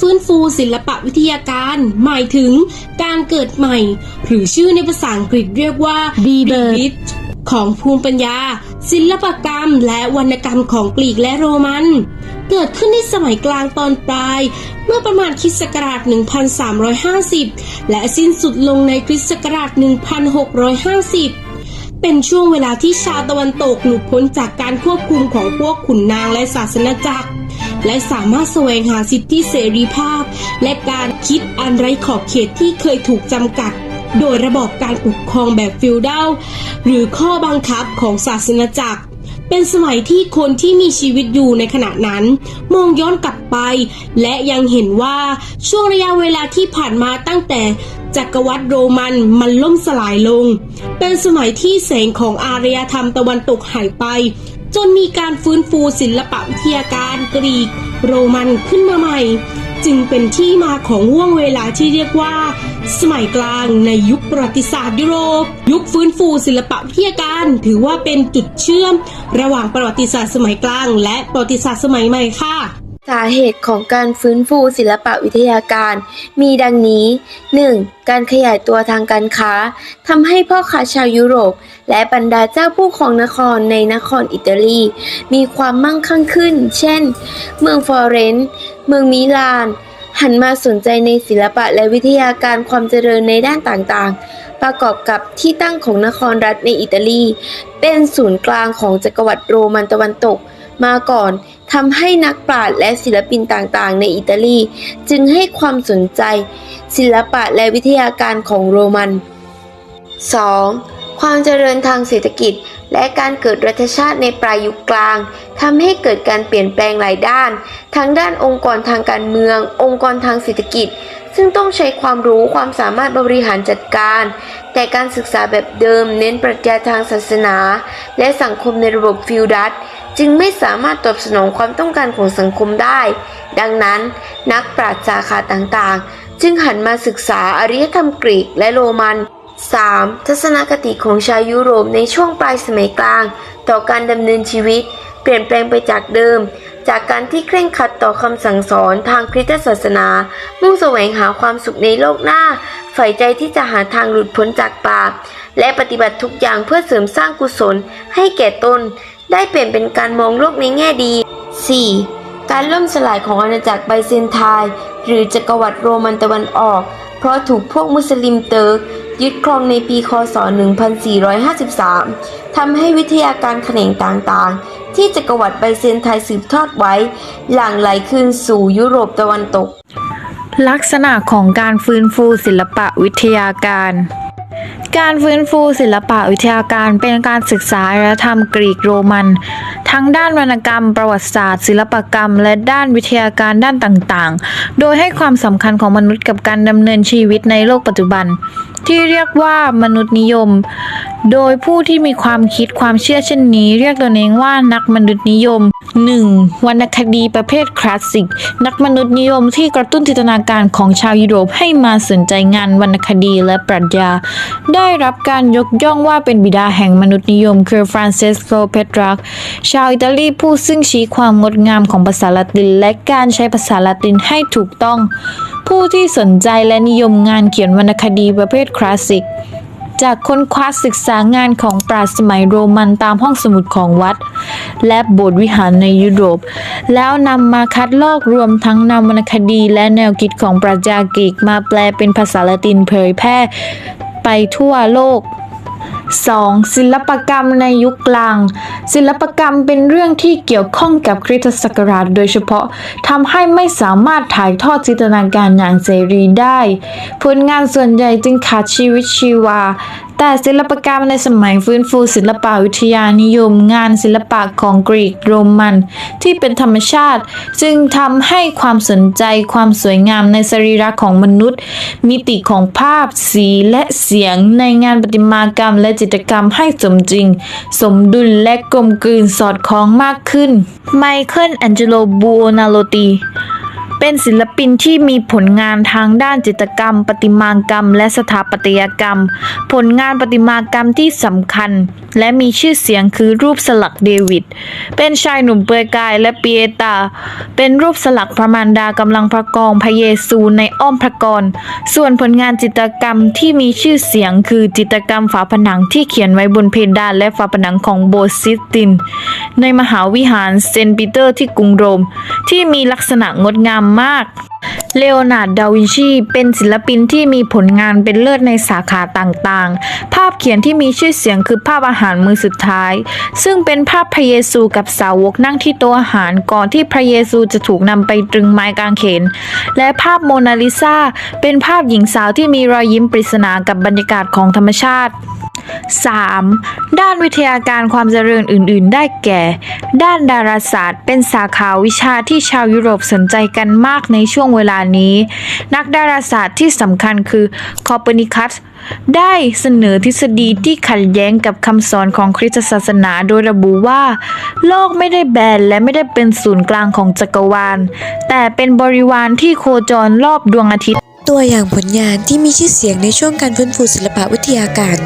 ฟื้นฟูศิลปวิทยาการ หมายถึงการเกิดใหม่ หรือชื่อในภาษาอังกฤษเรียกว่า rebirth ของภูมิปัญญา ศิลปกรรมและวรรณกรรมของกรีกและโรมัน เกิดขึ้นในสมัยกลางตอนปลาย เมื่อประมาณคริสต์ศักราช 1350 และสิ้นสุดลงในคริสต์ศักราช 1650เป็นช่วงเวลาที่ชาวตะวันตกหลุดพ้นจากการควบคุมของพวกขุนนางและศาสนจักร และสามารถแสวงหาสิทธิเสรีภาพ และการคิดอันไร้ขอบเขตที่เคยถูกจำกัด โดยระบอบการปกครองแบบฟิวดัลหรือข้อบังคับของศาสนจักรเป็นสมัยที่คนที่มีชีวิตอยู่ในขณะนั้น มองย้อนกลับไป และยังเห็นว่าช่วงระยะเวลาที่ผ่านมาตั้งแต่จักรวรรดิโรมันมันล่มสลายลง เป็นสมัยที่แสงของอารยธรรมตะวันตกหายไป จนมีการฟื้นฟูศิลปวิทยาการกรีก โรมันขึ้นมาใหม่ จึงเป็นที่มาของห่วงเวลาที่เรียกว่า สมัยกลางในยุคประวัติศาสตร์ยุโรป ยุคฟื้นฟูศิลปวิทยาการ ถือว่าเป็นจุดเชื่อม ระหว่างประวัติศาสตร์สมัยกลาง และประวัติศาสตร์สมัยใหม่ค่ะ สาเหตุของการฟื้นฟูศิลปวิทยาการ มีดังนี้ 1. การขยายตัวทางการค้าทำให้พ่อค้าชาวยุโรป และบรรดาเจ้าผู้ครองนครในนครอิตาลี มีความมั่งคั่งขึ้น เช่น เมืองฟลอเรนซ์เมืองมิลาน หันมาสนใจในศิลปะและวิทยาการความเจริญในด้านต่างๆ ประกอบกับที่ตั้งของนครรัฐในอิตาลี เป็นศูนย์กลางของจักรวรรดิโรมันตะวันตก มาก่อน ทำให้นักปราชญ์และศิลปินต่างๆ ในอิตาลี จึงให้ความสนใจ ศิลปะและวิทยาการของโรมัน 2. ความเจริญทางเศรษฐกิจ และการเกิดรัฐชาติในปลายยุคกลางทำให้เกิดการเปลี่ยนแปลงหลายด้าน ทั้งด้านองค์กรทางการเมือง องค์กรทางเศรษฐกิจ ซึ่งต้องใช้ความรู้ความสามารถบริหารจัดการ แต่การศึกษาแบบเดิมเน้นปรัชญาทางศาสนา และสังคมในระบบฟิวดัส จึงไม่สามารถตอบสนองความต้องการของสังคมได้ ดังนั้น นักปราชญ์สาขาต่างๆ จึงหันมาศึกษาอารยธรรมกรีกและโรมัน 3. ทัศนคติของชาวยุโรปในช่วงปลายสมัยกลาง ต่อการดำเนินชีวิต เปลี่ยนแปลงไปจากเดิม จากการที่เคร่งครัดต่อคำสั่งสอนทางคริสตศาสนา มุ่งแสวงหาความสุขในโลกหน้า ใฝ่ใจที่จะหาทางหลุดพ้นจากบาปและปฏิบัติทุกอย่างเพื่อเสริมสร้างกุศลให้แก่ตน ได้เปลี่ยนเป็นการมองโลกในแง่ดี 4. การล่มสลายของอาณาจักรไบเซนไทน์หรือจักรวรรดิโรมันตะวันออก เพราะถูกพวกมุสลิมเติร์กยึดครองในปีคศ 1453 ทำให้วิทยาการแขนงต่างๆ ที่จักรวรรดิไบเซนไทน์สืบทอดไว้ หลั่งไหลคืนสู่ยุโรปตะวันตก ลักษณะของการฟื้นฟูศิลปะวิทยาการ การฟื้นฟูศิลปะวิทยาการเป็นการศึกษาอารยธรรมกรีกโรมัน ทั้งด้านวรรณกรรม ประวัติศาสตร์ ศิลปกรรม และด้านวิทยาการด้านต่างๆ โดยให้ความสำคัญของมนุษย์กับการดำเนินชีวิตในโลกปัจจุบัน ที่เรียกว่ามนุษย์นิยม โดยผู้ที่มีความคิดความเชื่อเช่นนี้ เรียกตนเองว่านักมนุษย์นิยม 1. วรรณคดีประเภทคลาสสิก นักมนุษย์นิยมที่กระตุ้นจินตนาการของชาวยุโรปให้มาสนใจงานวรรณคดีและปรัชญา ได้รับการยกย่องว่าเป็นบิดาแห่งมนุษย์นิยม คือฟรานเซสโกเพตรักชาวอิตาลีผู้ซึ่งชี้ความงดงามของภาษาละติน และการใช้ภาษาละตินให้ถูกต้อง ผู้ที่สนใจและนิยมงานเขียนวรรณคดีประเภทคลาสสิก จากค้นคว้าศึกษางานของปราชญ์สมัยโรมันตามห้องสมุดของวัด และโบสถ์วิหารในยุโรป แล้วนำมาคัดลอกรวมทั้งนำวรรณคดีและแนวคิดของปรัชญากรีกมาแปลเป็นภาษาละตินเผยแพร่ไปทั่วโลก 2. ศิลปกรรมในยุคกลาง ศิลปกรรมเป็นเรื่องที่เกี่ยวข้องกับคริสตศักราชโดยเฉพาะทำให้ไม่สามารถถ่ายทอดจินตนาการอย่างเสรีได้ ผลงานส่วนใหญ่จึงขาดชีวิตชีวาแต่ศิลปกรรมในสมัยฟื้นฟูศิลปวิทยานิยมงานศิลปะของกรีกโรมัน ที่เป็นธรรมชาติ จึงทำให้ความสนใจความสวยงามในสรีระของมนุษย์ มิติของภาพ สีและเสียงในงานประติมากรรมและจิตรกรรมให้สมจริง สมดุลและกลมกลืนสอดคล้องมากขึ้นไมเคิลแองเจโลบูโอนาโลตี เป็นศิลปินที่มีผลงานทางด้านจิตรกรรม ประติมากรรม และสถาปัตยกรรม ผลงานประติมากรรมที่สำคัญ และมีชื่อเสียงคือรูปสลักเดวิด เป็นชายหนุ่มเปลือยกายและเปียตา เป็นรูปสลักพระมารดากำลังประกองพระเยซูในอ้อมพระกร ส่วนผลงานจิตรกรรมที่มีชื่อเสียงคือจิตรกรรมฝาผนังที่เขียนไว้บนเพดานและฝาผนังของโบสถ์ซิสติน ในมหาวิหารเซนต์ปีเตอร์ที่กรุงโรม ที่มีลักษณะงดงามมาก เลโอนาร์ด ดาวินชี เป็นศิลปินที่มีผลงานเป็นเลิศในสาขาต่างๆ ภาพเขียนที่มีชื่อเสียงคือภาพอาหารมือสุดท้าย ซึ่งเป็นภาพพระเยซูกับสาวกนั่งที่โต๊ะอาหารก่อนที่พระเยซูจะถูกนำไปตรึงไม้กางเขน และภาพโมนาลิซาเป็นภาพหญิงสาวที่มีรอยยิ้มปริศนากับบรรยากาศของธรรมชาติ 3. ด้านวิทยาการความเจริญอื่น ๆ ได้แก่ ด้านดาราศาสตร์ เป็นสาขาวิชาที่ชาวยุโรปสนใจกันมากในช่วงเวลานี้ นักดาราศาสตร์ที่สำคัญคือคอเปนิคัสได้เสนอทฤษฎีที่ขัดแย้งกับคำสอนของคริสตศาสนาโดยระบุว่า โลกไม่ได้แบนและไม่ได้เป็นศูนย์กลางของจักรวาล แต่เป็นบริวารที่โคจรรอบดวงอาทิตย์ ตัวอย่างผลงานที่มีชื่อเสียงในช่วงการฟื้นฟูศิลปวิทยาการ